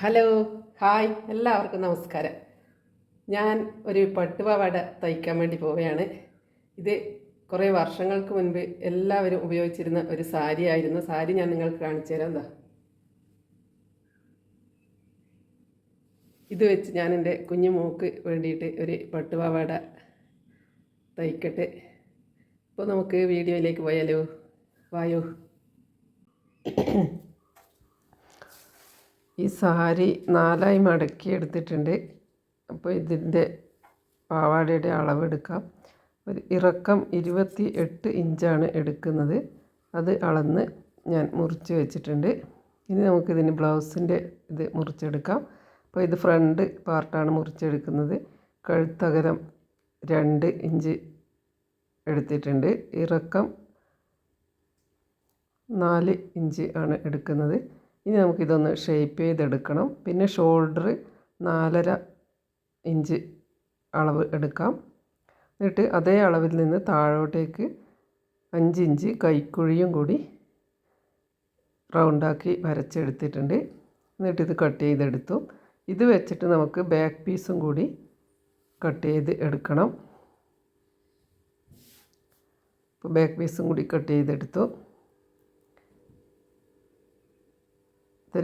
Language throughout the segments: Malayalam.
ഹലോ ഹായ് എല്ലാവർക്കും നമസ്കാരം. ഞാൻ ഒരു പട്ടുപാവാട തയ്ക്കാൻ വേണ്ടി പോവുകയാണ്. ഇത് കുറേ വർഷങ്ങൾക്ക് മുൻപ് എല്ലാവരും ഉപയോഗിച്ചിരുന്ന ഒരു സാരി ആയിരുന്നു സാരി ഞാൻ നിങ്ങൾക്ക് കാണിച്ചു തരാം എന്താ ഇത് വെച്ച് ഞാൻ എന്റെ കുഞ്ഞു മോക്ക് വേണ്ടിയിട്ട് ഒരു പട്ടുപാവാട തയ്ക്കട്ടെ. അപ്പോൾ നമുക്ക് വീഡിയോയിലേക്ക് പോയാലോ? വായോ. ഈ സാരി നാലായി മടക്കി എടുത്തിട്ടുണ്ട്. അപ്പോൾ ഇതിന്റെ പാവാടയുടെ അളവെടുക്കാം ഒരു ഇറക്കം ഇരുപത്തി എട്ട് ഇഞ്ചാണ് എടുക്കുന്നത്. അത് അളന്ന് ഞാൻ മുറിച്ച് വെച്ചിട്ടുണ്ട്. ഇനി നമുക്കിതിന് ബ്ലൗസിന്റെ ഇത് മുറിച്ചെടുക്കാം. അപ്പോൾ ഇത് ഫ്രണ്ട് പാർട്ടാണ് മുറിച്ചെടുക്കുന്നത്. കഴുത്തകരം രണ്ട് ഇഞ്ച് എടുത്തിട്ടുണ്ട്. ഇറക്കം നാല് ഇഞ്ച് ആണ് എടുക്കുന്നത്. ഇനി നമുക്കിതൊന്ന് ഷേപ്പ് ചെയ്തെടുക്കണം. പിന്നെ ഷോൾഡർ നാലര ഇഞ്ച് അളവ് എടുക്കാം. എന്നിട്ട് അതേ അളവിൽ നിന്ന് താഴോട്ടേക്ക് അഞ്ച് ഇഞ്ച് കൈക്കുഴിയും കൂടി റൗണ്ടാക്കി വരച്ചെടുത്തിട്ടുണ്ട്. എന്നിട്ട് ഇത് കട്ട് ചെയ്തെടുത്തു. ഇത് വെച്ചിട്ട് നമുക്ക് ബാക്ക് പീസും കൂടി കട്ട് ചെയ്ത് എടുക്കണം. ബാക്ക് പീസും കൂടി കട്ട് ചെയ്തെടുത്തു.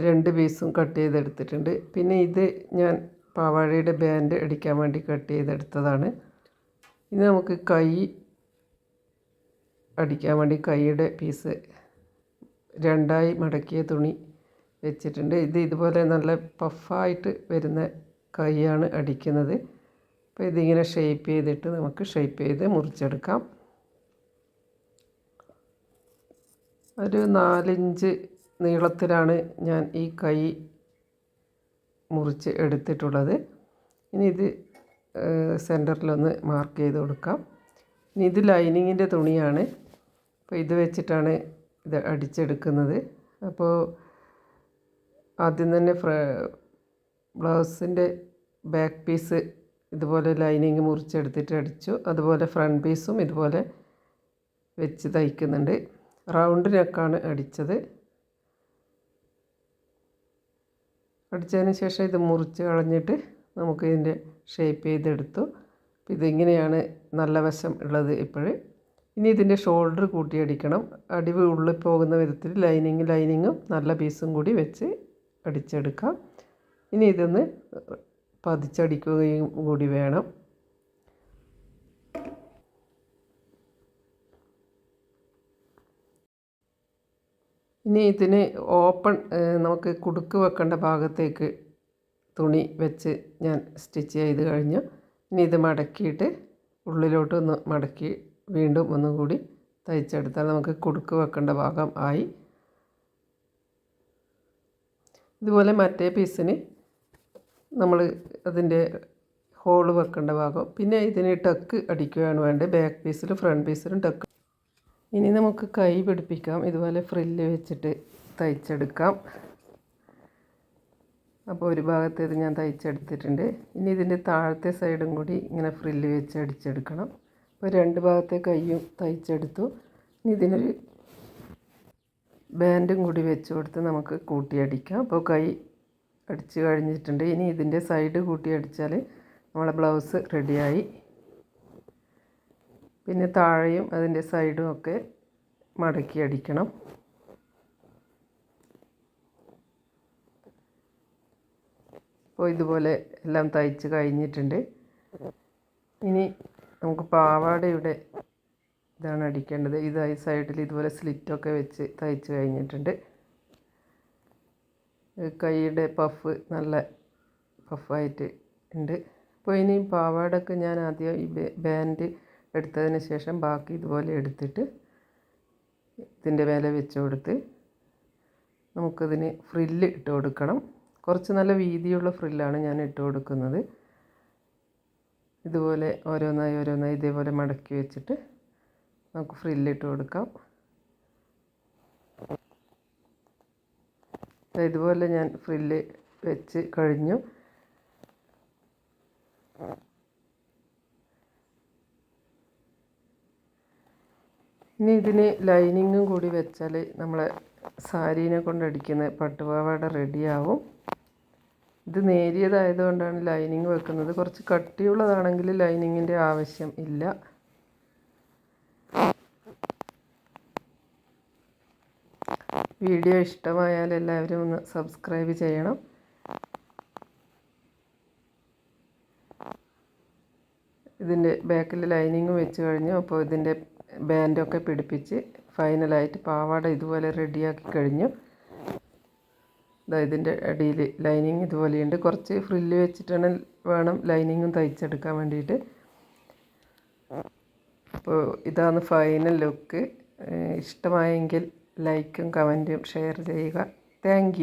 രണ്ട് പീസും കട്ട് ചെയ്തെടുത്തിട്ടുണ്ട്. പിന്നെ ഇത് ഞാൻ പാവാടയുടെ ബാൻഡ് അടിക്കാൻ വേണ്ടി കട്ട് ചെയ്തെടുത്തതാണ്. ഇനി നമുക്ക് കൈ അടിക്കാൻ വേണ്ടി കൈയുടെ പീസ് രണ്ടായി മടക്കിയ തുണി വെച്ചിട്ടുണ്ട്. ഇത് ഇതുപോലെ നല്ല പഫായിട്ട് വരുന്ന കൈയാണ് അടിക്കുന്നത്. അപ്പോൾ ഇതിങ്ങനെ ഷേപ്പ് ചെയ്തിട്ട് നമുക്ക് ഷേപ്പ് ചെയ്ത് മുറിച്ചെടുക്കാം. ഒരു നാലിഞ്ച് നീളത്തിലാണ് ഞാൻ ഈ കൈ മുറിച്ച് എടുത്തിട്ടുള്ളത്. ഇനി ഇത് സെന്ററിലൊന്ന് മാർക്ക് ചെയ്ത് കൊടുക്കാം. ഇനി ഇത് ലൈനിങ്ങിന്റെ തുണിയാണ്. അപ്പോൾ ഇത് വെച്ചിട്ടാണ് ഇത് അടിച്ചെടുക്കുന്നത്. അപ്പോൾ ആദ്യം തന്നെ ഫ്ര ബ്ലൗസിന്റെ ബാക്ക് പീസ് ഇതുപോലെ ലൈനിങ് മുറിച്ചെടുത്തിട്ട് അടിച്ചു. അതുപോലെ ഫ്രണ്ട് പീസും ഇതുപോലെ വെച്ച് തയ്ക്കുന്നുണ്ട്. റൗണ്ട് നെക്കാണ് അടിച്ചത്. അടിച്ചതിന് ശേഷം ഇത് മുറിച്ച് കളഞ്ഞിട്ട് നമുക്ക് ഇതിന്റെ ഷേപ്പ് ചെയ്തെടുത്തു. അപ്പോൾ ഇതിങ്ങനെയാണ് നല്ല വശം ഉള്ളത് ഇപ്പോൾ ഇനി ഇതിന്റെ ഷോൾഡർ കൂട്ടിയടിക്കണം. അടിവ് ഉള്ളിൽ പോകുന്ന വിധത്തിൽ ലൈനിങ് ലൈനിങ്ങും നല്ല പീസും കൂടി വെച്ച് അടിച്ചെടുക്കാം. ഇനി ഇതൊന്ന് പതിച്ചടിക്കുകയും കൂടി വേണം. ഇനി ഇതിന് ഓപ്പൺ നമുക്ക് കുടുക്ക് വെക്കേണ്ട ഭാഗത്തേക്ക് തുണി വെച്ച് ഞാൻ സ്റ്റിച്ച് ചെയ്ത് കഴിഞ്ഞു. ഇനി ഇത് മടക്കിയിട്ട് ഉള്ളിലോട്ട് ഒന്ന് മടക്കി വീണ്ടും ഒന്നുകൂടി തയ്ച്ചെടുത്താൽ നമുക്ക് കുടുക്ക് വെക്കേണ്ട ഭാഗം ആയി. ഇതുപോലെ മറ്റേ പീസിന് നമ്മൾ അതിന്റെ ഹോൾ വെക്കേണ്ട ഭാഗം. പിന്നെ ഇതിന് ടക്ക് അടിക്കുകയാണ് വേണ്ടത്. ബാക്ക് പീസിലും ഫ്രണ്ട് പീസിലും ടക്ക് ഇനി നമുക്ക് കൈ പിടിപ്പിക്കാം. ഇതുപോലെ ഫ്രില്ല് വെച്ചിട്ട് തയ്ച്ചെടുക്കാം. അപ്പോൾ ഒരു ഭാഗത്തേത് ഞാൻ തയ്ച്ചെടുത്തിട്ടുണ്ട്. ഇനി ഇതിന്റെ താഴത്തെ സൈഡും കൂടി ഇങ്ങനെ ഫ്രില്ല് വെച്ച് അടിച്ചെടുക്കണം. അപ്പോൾ രണ്ട് ഭാഗത്തെ കൈയും തയ്ച്ചെടുത്തു. ഇനി ഇതിനൊരു ബാൻഡും കൂടി വെച്ച് കൊടുത്ത് നമുക്ക് കൂട്ടിയടിക്കാം അപ്പോൾ കൈ അടിച്ച് കഴിഞ്ഞിട്ടുണ്ട്. ഇനി ഇതിന്റെ സൈഡ് കൂട്ടി അടിച്ചാൽ നമ്മളെ ബ്ലൗസ് റെഡിയായി പിന്നെ താഴെയും അതിന്റെ സൈഡും ഒക്കെ മടക്കി അടിക്കണം. അപ്പോൾ ഇതുപോലെ എല്ലാം തയ്ച്ച് കഴിഞ്ഞിട്ടുണ്ട്. ഇനി നമുക്ക് പാവാടയുടെ ഇതാണ് അടിക്കേണ്ടത്. ഇതായി സൈഡിൽ ഇതുപോലെ സ്ലിറ്റൊക്കെ വെച്ച് തയ്ച്ച് കഴിഞ്ഞിട്ടുണ്ട്. കൈയുടെ പഫ് നല്ല പഫായിട്ട് ഉണ്ട്. അപ്പോൾ ഇനി പാവാടൊക്കെ ഞാൻ ആദ്യം ഈ ബാൻഡ് എടുത്തതിന് ശേഷം ബാക്കി ഇതുപോലെ എടുത്തിട്ട് ഇതിന്റെ മേലെ വെച്ച് കൊടുത്ത് നമുക്കതിന് ഫ്രില്ല് ഇട്ട് കൊടുക്കണം. കുറച്ച് നല്ല വീതിയുള്ള ഫ്രില്ലാണ് ഞാൻ ഇട്ട് കൊടുക്കുന്നത്. ഇതുപോലെ ഓരോന്നായി ഓരോന്നായി ഇതേപോലെ മടക്കി വെച്ചിട്ട് നമുക്ക് ഫ്രില്ല് ഇട്ട് കൊടുക്കാം. ഇതുപോലെ ഞാൻ ഫ്രില്ല് വെച്ച് കഴിഞ്ഞു. ഇനി ഇതിന് ലൈനിങ്ങും കൂടി വെച്ചാൽ നമ്മളെ സാരീനെ കൊണ്ടടിക്കുന്ന പട്ടുപാവാട റെഡിയാവും. ഇത് നേരിയതായതുകൊണ്ടാണ് ലൈനിങ് വെക്കുന്നത്. കുറച്ച് കട്ടിയുള്ളതാണെങ്കിൽ ലൈനിങ്ങിന്റെ ആവശ്യം ഇല്ല. വീഡിയോ ഇഷ്ടമായാൽ എല്ലാവരും ഒന്ന് സബ്സ്ക്രൈബ് ചെയ്യണം. ഇതിന്റെ ബാക്കിൽ ലൈനിങ് വെച്ച് കഴിഞ്ഞു. അപ്പോൾ ഇതിന്റെ ബാൻഡൊക്കെ പിടിപ്പിച്ച് ഫൈനലായിട്ട് പാവാട ഇതുപോലെ റെഡിയാക്കി കഴിഞ്ഞു. ഇതാ ഇതിന്റെ അടിയിൽ ലൈനിങ് ഇതുപോലെയുണ്ട്. കുറച്ച് ഫ്രില്ല് വെച്ചിട്ടാണ് വേണം ലൈനിങ്ങും തയ്ച്ചെടുക്കാൻ വേണ്ടിയിട്ട്. അപ്പോൾ ഇതാണ് ഫൈനൽ ലുക്ക്. ഇഷ്ടമായെങ്കിൽ ലൈക്കും കമന്റും ഷെയർ ചെയ്യുക. താങ്ക്